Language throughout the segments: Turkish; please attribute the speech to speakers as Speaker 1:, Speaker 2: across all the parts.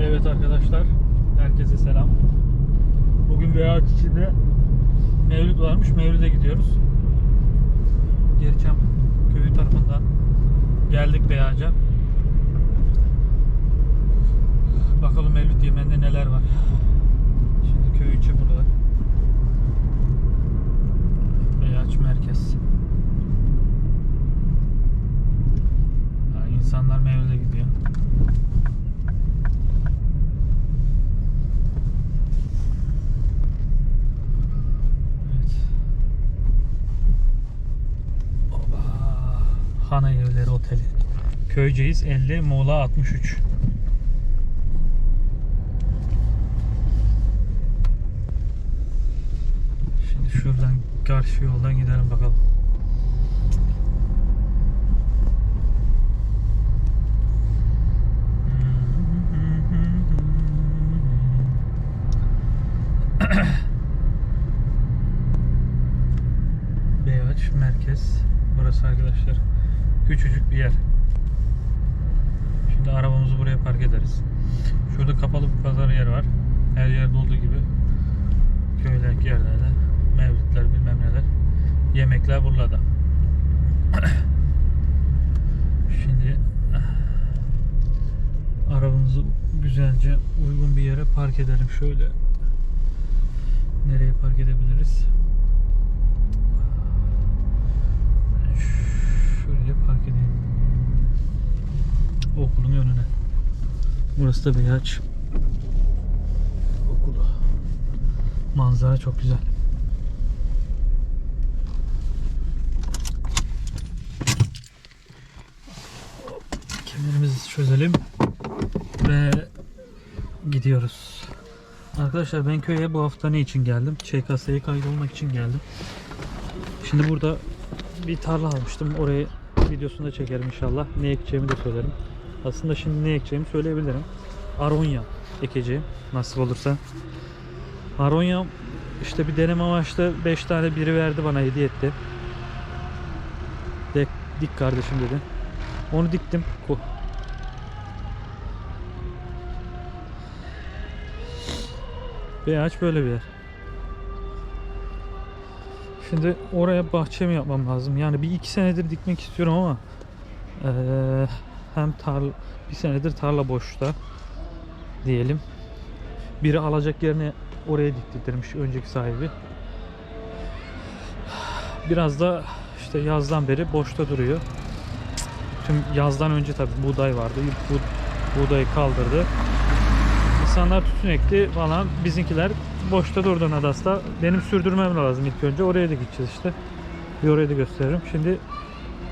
Speaker 1: Evet arkadaşlar, herkese selam. Bugün Beyaz içinde Mevlüt varmış, Mevlüt'e gidiyoruz. Geriçam köyü tarafından geldik Beyaz'a. Bakalım Mevlüt yemeğinde neler var. Şimdi köy içi burada. Beyaz merkez. Ha, insanlar Mevlüt'e gidiyor. Evet. Oba. Hana Evleri Oteli. Köyceğiz 50 Muğla 63. Şimdi şuradan karşı yoldan gidelim bakalım. Beyaç merkez. Burası arkadaşlar. Küçücük bir yer. Şimdi arabamızı buraya park ederiz. Şurada kapalı bir pazar yeri var. Her yerde olduğu gibi köydeki yerlerde mevlütler bilmem neler yemekler burada. Şimdi arabamızı güzelce uygun bir yere park edelim şöyle. Nereye park edebiliriz? Şuraya park edeyim. Okulun önüne. Burası da Beyaz okulu. Manzara çok güzel. Kemerimizi çözelim ve gidiyoruz. Arkadaşlar ben köye bu hafta ne için geldim? ÇKS'ye kaydolmak için geldim. Şimdi burada bir tarla almıştım. Orayı videosunda çekerim inşallah. Ne ekeceğimi de söylerim. Aslında şimdi ne ekeceğimi söyleyebilirim. Aronya ekeceğim nasip olursa. Aronya işte bir deneme amaçlı 5 tane biri verdi bana hediye etti. Dik, dik kardeşim dedi. Onu diktim. Ko- Beyaz böyle bir yer. Şimdi oraya bahçe mi yapmam lazım? Yani bir iki senedir dikmek istiyorum ama eee, hem tarla bir senedir tarla boşta diyelim. Biri alacak yerine oraya diktirmiş önceki sahibi. Biraz da işte yazdan beri boşta duruyor. Tüm yazdan önce tabi buğday vardı. Bu buğdayı kaldırdı. İnsanlar tütün ekti falan. Bizimkiler boşta durdu Nadas'ta. Benim sürdürmem lazım ilk önce. Oraya da gideceğiz işte. Bir oraya da gösteririm. Şimdi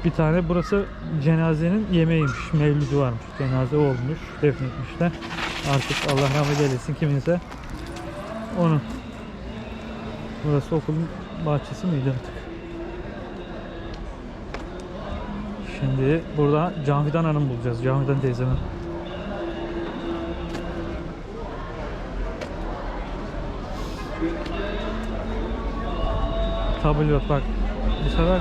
Speaker 1: bir tane burası cenazenin yemeğiymiş. Mevlüdü varmış. Cenaze olmuş. Defnetmişler. Artık Allah rahmet eylesin kiminse. Onu. Burası okulun bahçesi miydi artık? Şimdi burada Cavidan Hanım bulacağız. Cavidan teyzemin. Kabul yok bak. Bu sefer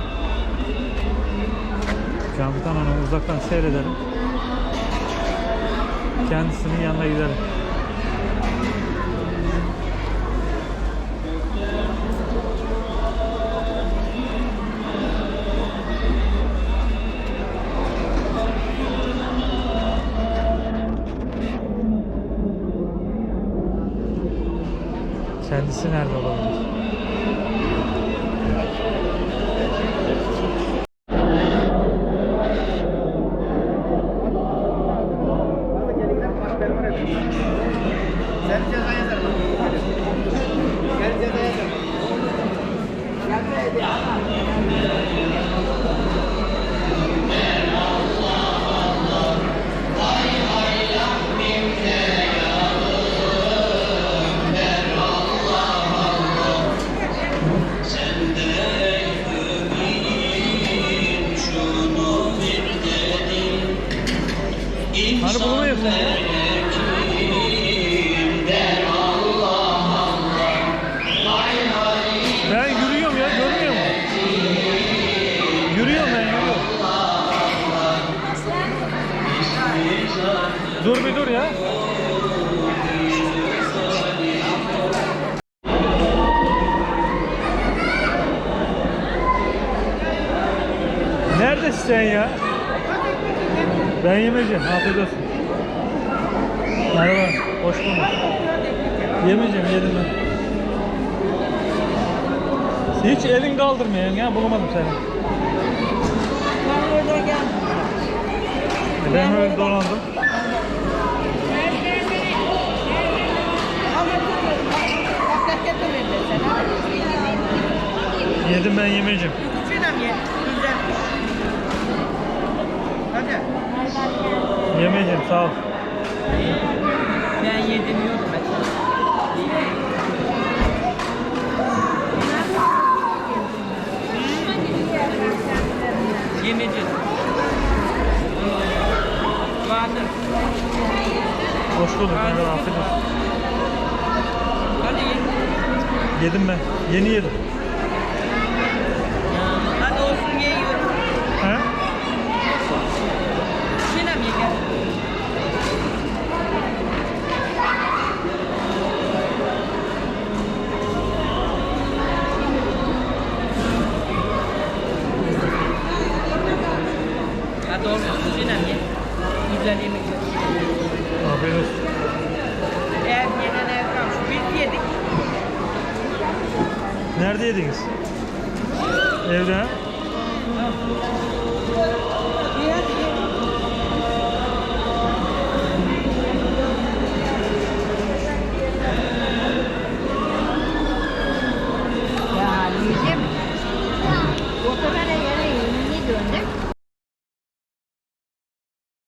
Speaker 1: Cavidan Hanım'ı uzaktan seyredelim. Kendisinin yanına gidelim. Kendisi nerede olabilir? 快点。Sen ya. Ben yemeyeceğim. Afiyet olsun. Merhaba. Hoş bulduk. Yemeyeceğim. Yedim ben. Hiç elin kaldırmıyorsun ya. Bulamadım seni.
Speaker 2: Ben oradan geldim.
Speaker 1: Ben öyle dolandım. Yedim ben yemeyeceğim. Yemeyeceğim. Sağ ol.
Speaker 2: Ben yedim mesela. Yemeyeceğiz. Vardır.
Speaker 1: Hoş bulduk. Merhaba. Afiyet olsun.
Speaker 2: Hadi.
Speaker 1: Yedim ben. Yeni yedim. Nerede yediniz? Evde?